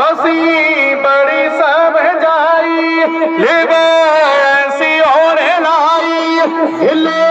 ਅਸੀਂ ਬੜੀ ਸਮਝਾਈ ਲਿਵੈਸੀ ਲਾਈ